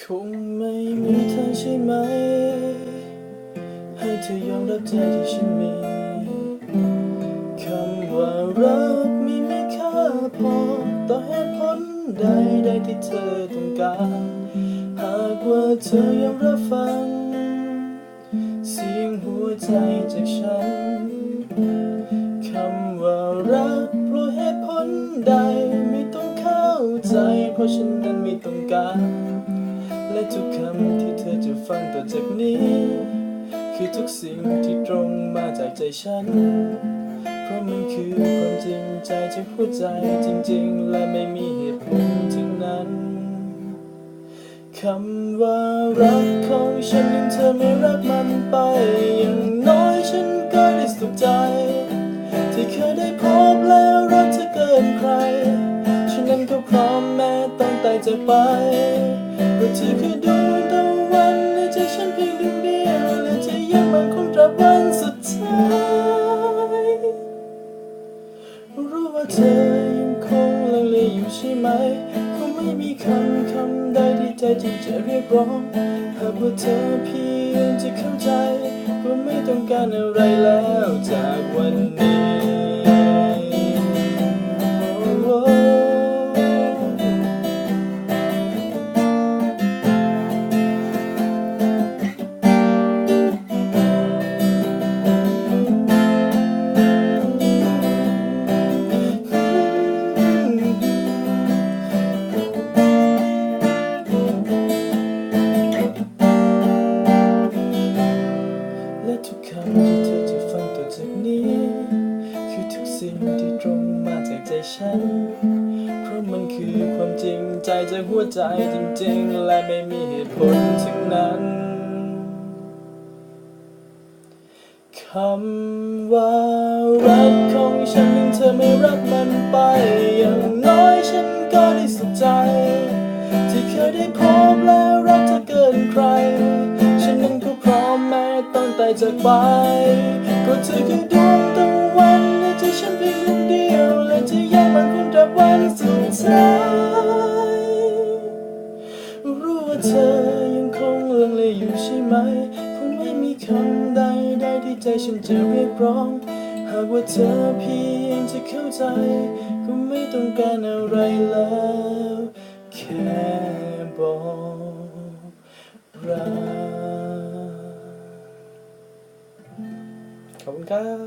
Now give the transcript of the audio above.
คงไม่มีทางใช่ไหม ให้เธอยอมรับใจที่ฉันมีคำว่ารักมีไม่ค่าพอ ต่อเหตุผลใดใดที่เธอต้องการ หากว่าเธอยอมรับฟัง เสียงหัวใจจากฉันคำว่ารักเพราะเหตุผลใดไม่ต้องเข้าใจ เพราะฉันนั้นไม่ต้องการ และทุกคำที่เธอจะฟังต่อจากนี้ คือทุกสิ่งที่ตรงมาจากใจฉัน เพราะมันคือความจริงใจจากหัวใจจริง ๆ และไม่มีเหตุผลทั้งนั้นคำว่ารักของฉันยังเธอไม่รักมันไป อย่างน้อยฉันก็ได้สุขใจ ที่เคยได้พบแล้วรักเธอเกินใคร ฉันนั้นก็พร้อมแม้ต้องตายจากไป เธอยังคงลังเลอยู่ใช่ไหมคงไม่มีคำคำใดที่ใจจริงจะเรียกร้องหากว่าเธอเพียงจะเข้าใจว่าไม่ต้องการอะไรแล้วจากวันนี้ ทุกคำที่เธอจะฟังต่อจากนี้ คือทุกสิ่งที่ตรงมาจากใจฉัน เพราะมันคือความจริงใจจากหัวใจจริงๆ และไม่มีเหตุผลทั้งนั้นคำว่ารักของฉันยังเธอไม่รับมันไป อย่างน้อยฉันก็ได้สุขใจ ที่เคยได้พบแล้วรักเธอเกินใคร จากไปเพราะเธอคือดวงตะวันในใจฉันเพียงดวงเดียว และจะยังมันคงตราบวันสุดท้ายรู้ว่าเธอยังคงลังเลอยู่ใช่ไหม คงไม่มีคำใดใดที่ใจฉันจะเรียกร้อง หากว่าเธอเพียงจะเข้าใจ ก็ไม่ต้องการอะไรแล้ว chống cấp